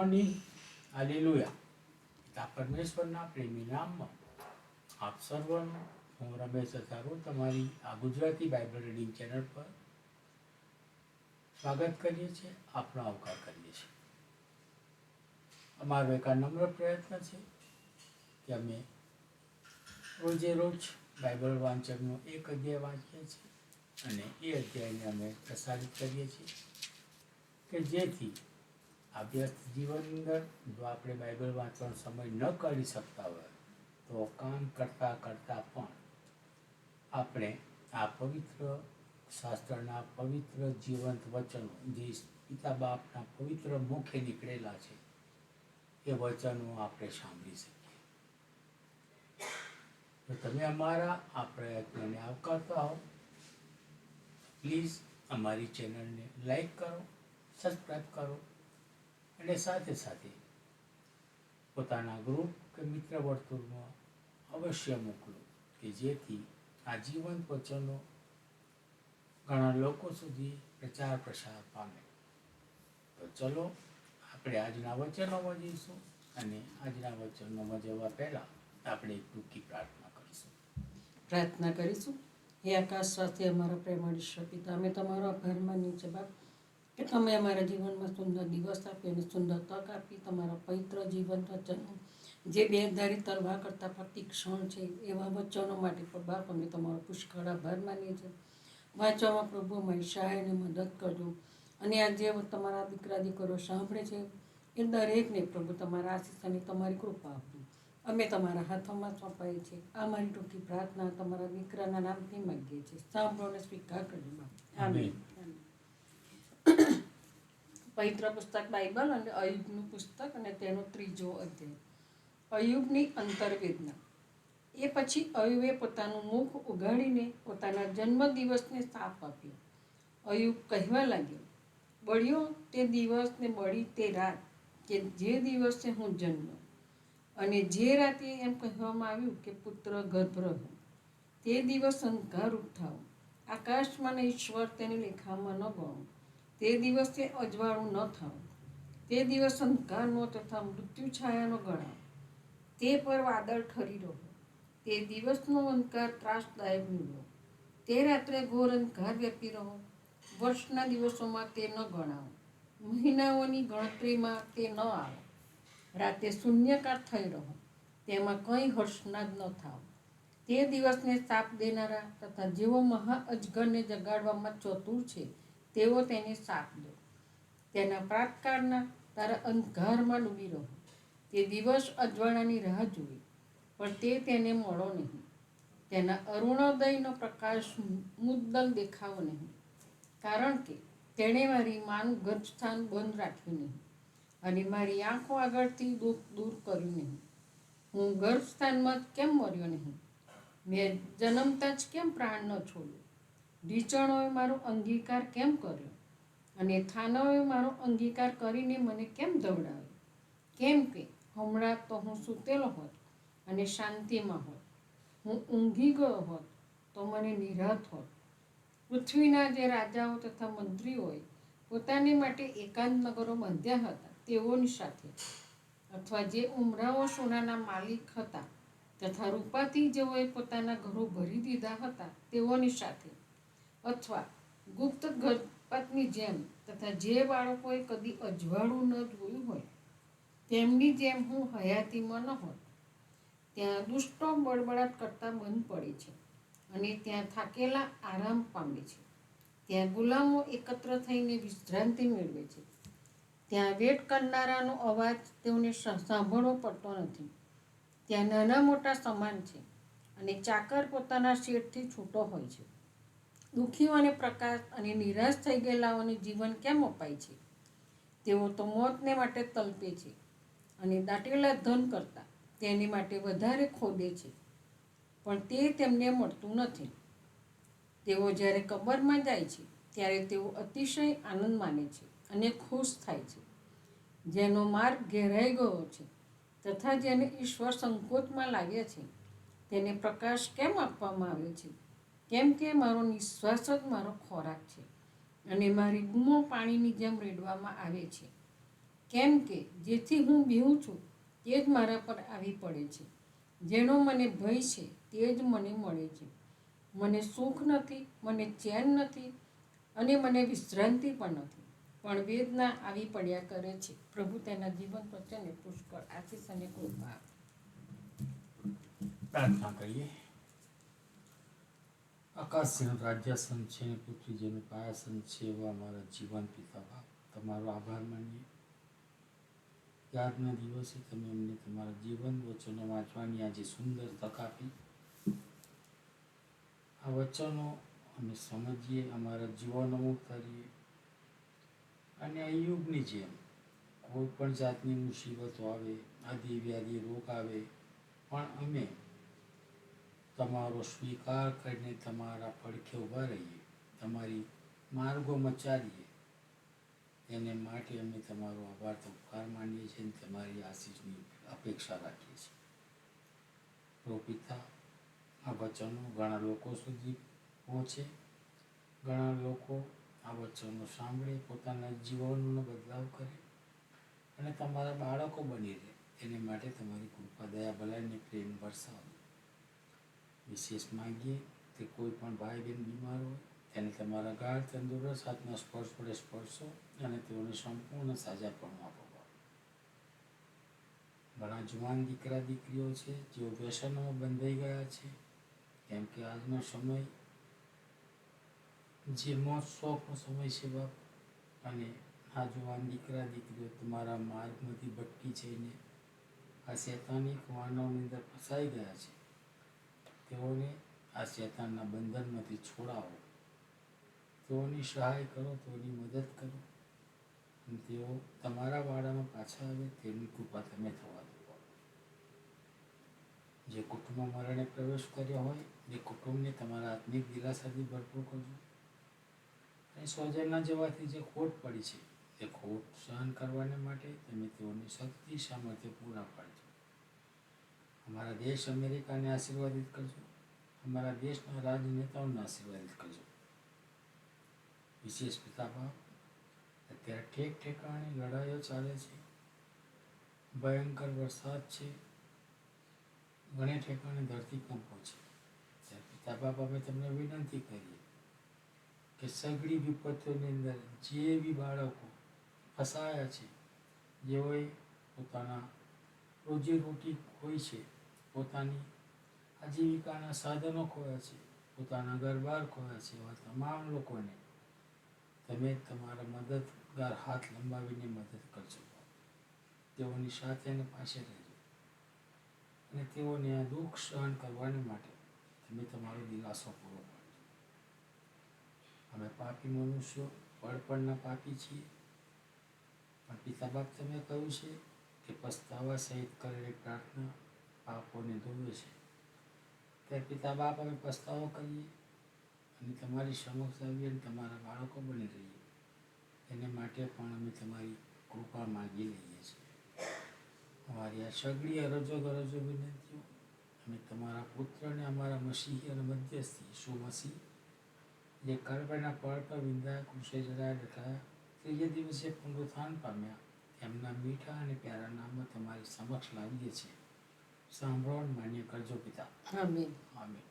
Morning hallelujah. પિતા પરમેશ્વરના પ્રેમી નામમાં આપ સર્વનું હું રમેશ અથારું તમારી આ ગુજરાતી બાઇબલ રીડિંગ ચેનલ પર સ્વાગત કરીએ છીએ, આપનો આવકાર કરીએ છીએ. અમારો એક આ નમ્ર પ્રયત્ન છે કે અમે રોજે રોજ બાઇબલ વાંચનનો એક અધ્યાય વાંચીએ છીએ અને એ અધ્યાયને અમે પ્રસારિત કરીએ છીએ કે જેથી વ્યસ્ત જીવન અંદર જો આપણે બાઇબલ વાંચવાનો સમય ન કાઢી શકતા હોય, તો કામ કરતાં કરતાં પણ આપણે આ પવિત્ર શાસ્ત્રના પવિત્ર જીવંત વચનો, જે પિતા બાપના પવિત્ર મુખે નીકળેલા છે, એ વચનો આપણે સાંભળી શકીએ. તો તમે અમારા આ પ્રયત્નને આવકારતા હો. પ્લીઝ અમારી ચેનલને લાઈક કરો સબસ્ક્રાઈબ કરો. અને સાથે સાથે પોતાના ગ્રુપ કે મિત્ર વર્તુળમાં અવશ્ય મોકલો કે જેથી આ જીવન વચનો ઘણા લોકો સુધી પ્રચાર પ્રસાર પામે. તો ચલો આપણે આજના વચનોમાં જઈશું અને આજના વચનોમાં જવા પહેલાં આપણે એક ટૂંકી પ્રાર્થના કરીશું. પ્રાર્થના કરીશું. હે આકાશ, સાથે અમારા પ્રેમળ પિતા, અમે તમારો આભાર માનીએ છીએ બાપ. કે તમે અમારા જીવનમાં સુંદર દિવસ આપી અને સુંદર તક આપી તમારા પવિત્ર જીવન વચનો જે બેધારી તરવા કરતાં પ્રતિ ક્ષણ છે એવા વચનો માટે પણ બાપ અમે તમારો પુષ્કળ આભાર માનીએ છીએ. વાંચવામાં પ્રભુ અમારી સહાયને મદદ કરજો. અને આ જે તમારા દીકરા દીકરો સાંભળે છે એ દરેકને પ્રભુ તમારા આશીષ અને તમારી કૃપા આપજો અમે તમારા હાથોમાં સોંપાઈએ છીએ. આ મારી ટૂંકી પ્રાર્થના તમારા દીકરાના નામથી માંગીએ છીએ. સાંભળો અને સ્વીકાર કરજો. બાપ આમેન. પવિત્ર પુસ્તક બાઇબલ અને અયુબનું પુસ્તક અને તેનો ત્રીજો અધ્યાય. અયુબની અંતર્વેદના. એ પછી અયુબે પોતાનું મુખ ઉઘાડીને પોતાના જન્મદિવસને સાપ આપ્યો. અયુબ કહેવા લાગ્યો, બળ્યો, તે દિવસ ને બળી તે રાત કે જે દિવસે હું જન્મ્યો. અને જે રાતે એમ કહેવામાં આવ્યું કે પુત્ર ગર્ભ રહ્યો. તે દિવસ અંધકાર ઉઠાવો આકાશમાં ને ઈશ્વર તેની લેખામાં ન ગણો તે દિવસે અજવાળું ન થવું. તે દિવસ અંધકારનો તથા મૃત્યુ છાયાનો ગણાવ. તે પર વાદળ ઠરી રહ્યો. તે દિવસનો અંધકાર ત્રાસદાયક નીવડો તે રાત્રે ઘોર અંધકાર વ્યાપી રહો વર્ષના દિવસોમાં તે ન ગણાવો. મહિનાઓની ગણતરીમાં તે ન આવે. રાતે શૂન્યકાર થઈ રહો તેમાં કંઈ હર્ષનાદ ન થાવ. તે દિવસને સાપ દેનારા તથા જેઓ મહા અજગરને જગાડવામાં ચતુર છે તેઓ તેને સાપ દો. તેના પ્રાતકાળના તારા અંધકારમાં ડૂબી રહો. તે દિવસ અજવાળાની રાહ જોઈ પણ તે તેને મળો નહીં. તેના અરુણોદયનો પ્રકાશ મુદ્દલ દેખાવો નહીં. કારણ કે તેણે મારી માનું ગર્ભસ્થાન બંધ રાખ્યું નહીં અને મારી આંખો આગળથી દુઃખ દૂર કર્યું નહીં. હું ગર્ભસ્થાનમાં કેમ મર્યો નહીં? મેં જન્મતા જ કેમ પ્રાણ ન છોડ્યો? ઢીચણોએ મારો અંગીકાર કેમ કર્યો? અને થાનોએ મારો અંગીકાર કરીને મને કેમ દવડાવ્યો? કેમ કે હમણાં તો હું સૂતેલો હોત અને શાંતિમાં હોત. હું ઊંઘી ગયો હોત તો મને નિરાત હોત. પૃથ્વીના જે રાજાઓ તથા મંત્રીઓએ પોતાની માટે એકાંત નગરો બાંધ્યા હતા, તેઓની સાથે અથવા જે ઉમરાઓ સોનાના માલિક હતા તથા રૂપાથી જેઓએ પોતાના ઘરો ભરી દીધા હતા, તેઓની સાથે અથવા ગુપ્ત ગણપતની જેમ તથા જે બાળકોએ કદી અજવાળું ન જોયું હોય, તેમની જેમ હું હયાતીમાં ન હોત. ત્યાં દુષ્ટો બળબડાટ કરતા બંધ પડે છે અને ત્યાં થાકેલા આરામ પામે છે. ત્યાં ગુલામો એકત્ર થઈને વિશ્રાંતિ મેળવે છે. ત્યાં વેટ કરનારાનો અવાજ તેઓને સાંભળવો પડતો નથી. ત્યાં નાના મોટા સમાન છે અને ચાકર પોતાના શેઠથી છૂટો હોય છે. દુઃખીઓને પ્રકાશ અને નિરાશ થઈ ગયેલાઓને જીવન કેમ અપાય છે? તેઓ તો મોતને માટે તલપે છે અને દાટેલા ધન કરતાં તેની માટે વધારે ખોદે છે, પણ તે તેમને મળતું નથી. તેઓ જ્યારે કબરમાં જાય છે, ત્યારે તેઓ અતિશય આનંદ માને છે અને ખુશ થાય છે. જેનો માર્ગ ઘેરાઈ ગયો છે તથા જેને ઈશ્વર સંકોચમાં લાવ્યા છે, તેને પ્રકાશ કેમ આપવામાં આવે છે? કેમ કે મારો નિશ્વાસ જ મારો ખોરાક છે અને મારી ગુમો પાણીની જેમ રેડવામાં આવે છે. કેમ કે જેથી હું બીવું છું તે જ મારા પર આવી પડે છે. જેનો મને ભય છે તે જ મને મળે છે. મને સુખ નથી, મને ચેન નથી અને મને વિશ્રાંતિ પણ નથી. પણ વેદના આવી પડ્યા કરે છે. પ્રભુ તેના જીવન પ્રત્યેને પુષ્કળ આશીષ અને કૃપા પ્રાર્થના કરીએ. આકાશનું રાજ્યાસન છે ને પૃથ્વી જેનું પાયાસન છે, એવા અમારા જીવન પિતા બાપ. તમારો આભાર માનીએ. આજના દિવસે તમે અમને તમારા જીવન વચનો વાંચવાની આજે સુંદર તક આપી. આ વચનો અમે સમજીએ, અમારા જીવનમાં ઉતારીએ. અને અયુગની જેમ કોઈ પણ જાતની મુસીબતો આવે આદિ વ્યાધિ રોગ આવે, પણ અમે તમારો સ્વીકાર કરીને તમારા પડખે ઊભા રહીએ. તમારી માર્ગોમાં ચાલીએ. એને માટે અમે તમારો આભાર તો ઉપકાર માનીએ છીએ અને તમારી આશીષની અપેક્ષા રાખીએ છીએ. પ્રભુ પિતા, આ વચનો ઘણા લોકો સુધી પહોંચે. ઘણા લોકો આ વચનો સાંભળે, પોતાના જીવનનો બદલાવ કરે અને તમારા બાળકો બની રહે. એને માટે તમારી કૃપા, દયા, ભલાઈને પ્રેમ વરસાવો. વિશેષ માગીએ કે કોઈ પણ ભાઈ બહેન બીમાર હોય તેને તમારા ગાઢ, તંદુરસ્ત હાથના સ્પર્શ વડે સ્પર્શો અને તેઓને સંપૂર્ણ સાજાપણું આપો. ઘણા જુવાન દીકરા, દીકરીઓ છે, જેઓ વ્યસનોમાં બંધાઈ ગયા છે. કેમ કે આજનો સમય જે મોત શોખનો સમય છે બાપ. અને આ જુવાન દીકરા, દીકરીઓ તમારા માર્ગમાંથી ભટકી જઈને આ શૈતાનિક વાનોની અંદર ફસાઈ ગયા છે. તેઓને આ શેતાનના બંધનમાંથી છોડાવો. તેઓની સહાય કરો, તેઓની મદદ કરો. તેઓ તમારા વાડામાં પાછા આવે તેની કૃપા તમે થવા દો. જે કુટુંબમાં મરણે પ્રવેશ કર્યો હોય, એ કુટુંબને તમારા આત્મિક દિલાસાથી ભરપૂર કરજો. અને સ્વજનના જવાથી જે ખોટ પડી છે તે ખોટ સહન કરવાને માટે તમે તેઓને શક્તિ સામર્થ્ય પૂરા પાડજો. અમારા દેશ અમેરિકાને આશીર્વાદિત કરજો. અમારા દેશના રાજનેતાઓને આશીર્વાદિત કરજો. વિશેષ પિતા અત્યારે ઠેક ઠેકાણે લડાઈઓ ચાલે છે. ભયંકર વરસાદ છે. ઘણે ઠેકાણે ધરતીકંપો છે ત્યારે પિતા બાપ અમે તમને વિનંતી કરીએ કે સઘળી વિપત્તિઓની અંદર જે બી બાળકો ફસાયા છે, જેઓએ પોતાના રોજીરોટી હોય છે પોતાની આજીવિકાના સાધનો ખોયા છે, પોતાના ઘરબાર ખોયા છે, એવા તમામ લોકોને તમે તમારા મદદગાર હાથ લંબાવીને મદદ કરજો. તેઓની સાથે અને પાસે રહેજો. અને તેઓને આ દુઃખ સહન કરવાને માટે તમે તમારો દિલાસો પૂરો પાડજો. અમે પાપી મનુષ્યો, બળપણના પાપી છીએ. પણ પિતા બાપ તમે કહ્યું છે કે પસ્તાવા સહિત કરેલી પ્રાર્થના પાપોને ધોવે છે. ત્યારે પિતા બાપ અમે પસ્તાવો કરીએ અને તમારી સમક્ષ આવીએ અને તમારા બાળકો બની રહીએ. એને માટે પણ અમે તમારી કૃપા માગી લઈએ છીએ. અમારી આ સગડી અરજો ગરજો વિનંતીઓ અમે તમારા પુત્રને અમારા મસીહી અને મધ્યસ્થી ઈસુ મસીહ જે કાળબાના પળ પર વિંધા કૃષે જરા તથા ત્રીજે દિવસે પુનરુત્થાન પામ્યા, એમના મીઠા અને પ્યારા નામમાં તમારી સમક્ષ લાવીએ છીએ. સાંભળો અને માન્ય કરજો પિતા આમીન આમીન